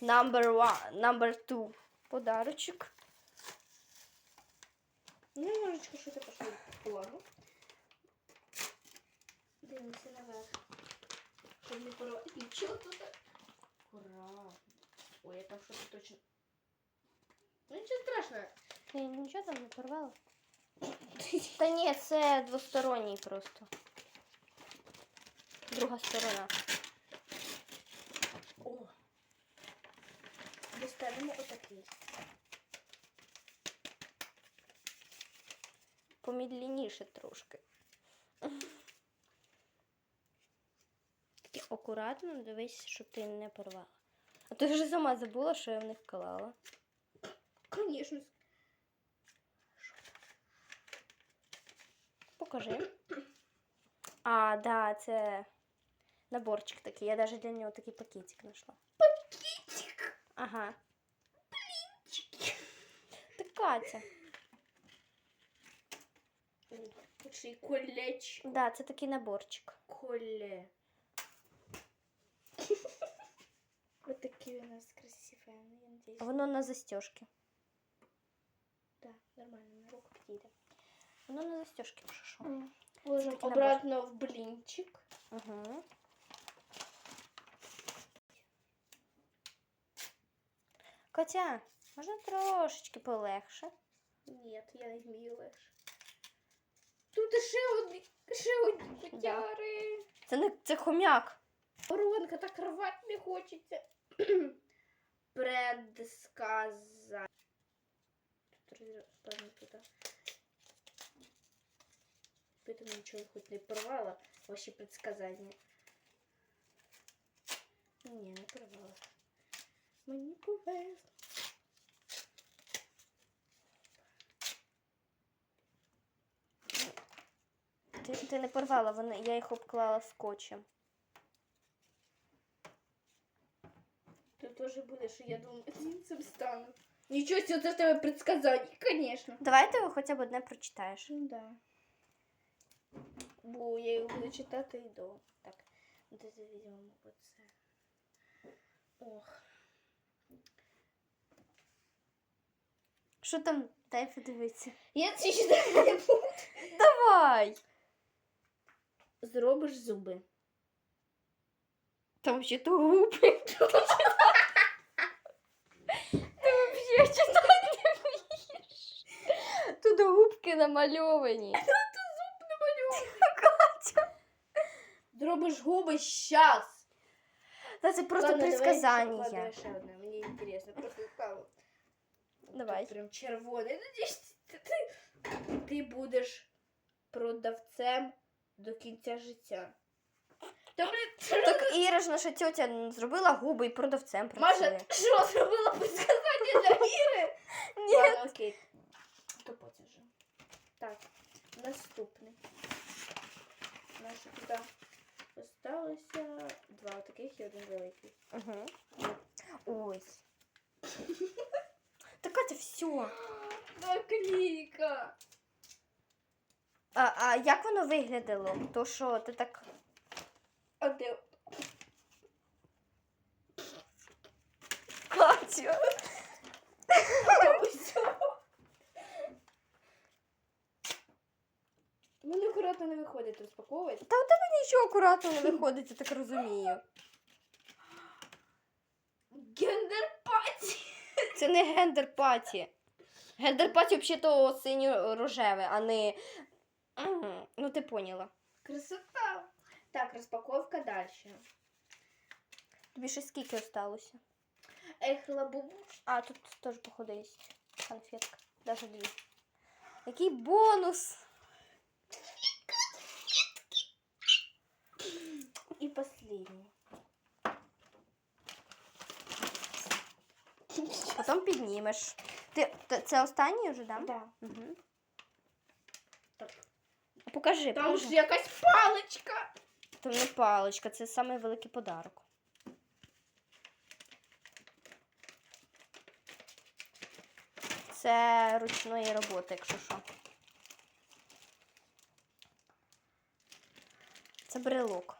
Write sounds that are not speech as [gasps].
Number one, number two. Подарочок. Ну, немножечко что-то пошло в лагу. Дивимося наверх. Щоб не порвати. Нічого тут. Аккуратно. Ой, я там щось точно. Ну нічого страшного. Ти нічого там не порвала? Та ні, це двосторонній просто. Друга сторона. Достанемо отакий. Помідлініше трошки. Такі акуратно дивись, щоб ти не порвала. А ти вже сама забула, що я в них клала. Конечно. Покажи. А, да, це наборчик такий. Я навіть для нього такий пакетик знайшла. Пакетик. Ага. Катя. Тут ще й колечко. Да, це такий наборчик. Коле. Вот такие у нас красивые, я. Воно на застежки. Да, нормально, на руку Підійде. Воно на застежки пішов. Ложим Такий обратно в блинчик. Угу. Котя, можна трошечки полегше. Нет, я не вмію легше. Тут ще одні, ще одні котяри. Це не це хомяк. Воронка так рвати не хочеться. Розпануто. Поэтому нічого хоть не порвала. Ваші предсказання. Ні, не порвала. Ти, ти не порвала, вони, я їх обклала скотчем. Тут тоже буде, що я думаю, цим стану. Нічого себе, це в тебе предсказання, конечно. Давай ти його хоча б одне прочитаєш. Ну да. Бо я його буду читати і до. Так, де візьмемо оце. Ох. Що там? Дай подивитися. Я це читати не буду. Давай! Зробиш зуби. Там ще то губи. Ти взагалі читати не вмієш. Тут губки намальовані. Зробиш губи щас. Та це просто Ладно, давай ладно, ще одне, мені інтересно. Просто цікаво. Давай. Тут прям червоний. Ти, ти, ти будеш продавцем до кінця життя. Та блін, Так Іра ж наша тьотя зробила губи і продавцем Маша, працює. що зробила предсказання для Іри? Ладно, окей. То потім вже. Так, наступний. Наші туди осталося два таких і один великий. Угу. Ось. Так Катя, все. [gasps] Наклейка! А, а як воно виглядало? То що ти так. А де? Катя. Ось. Мене акуратно не виходить розпаковувати. Та у тебе нічого акуратно не виходить, я так розумію. Гендер паті! Це не гендер паті. Гендер паті взагалі то синьо-рожеве, а не. М, Ну, ти поняла. Красота! Так, розпаковка далі. Тобі ще скільки осталося? Ех, лабубуш. А, тут теж, походу, є конфетка. Даже дві. Який бонус! І последній. Потім піднімеш. Ти, т- це останній вже, да? Да. Угу. Покажи, Там покажи. ж якась паличка. Там не паличка, це самий великий подарок. Це ручної роботи, якщо що. Це брелок.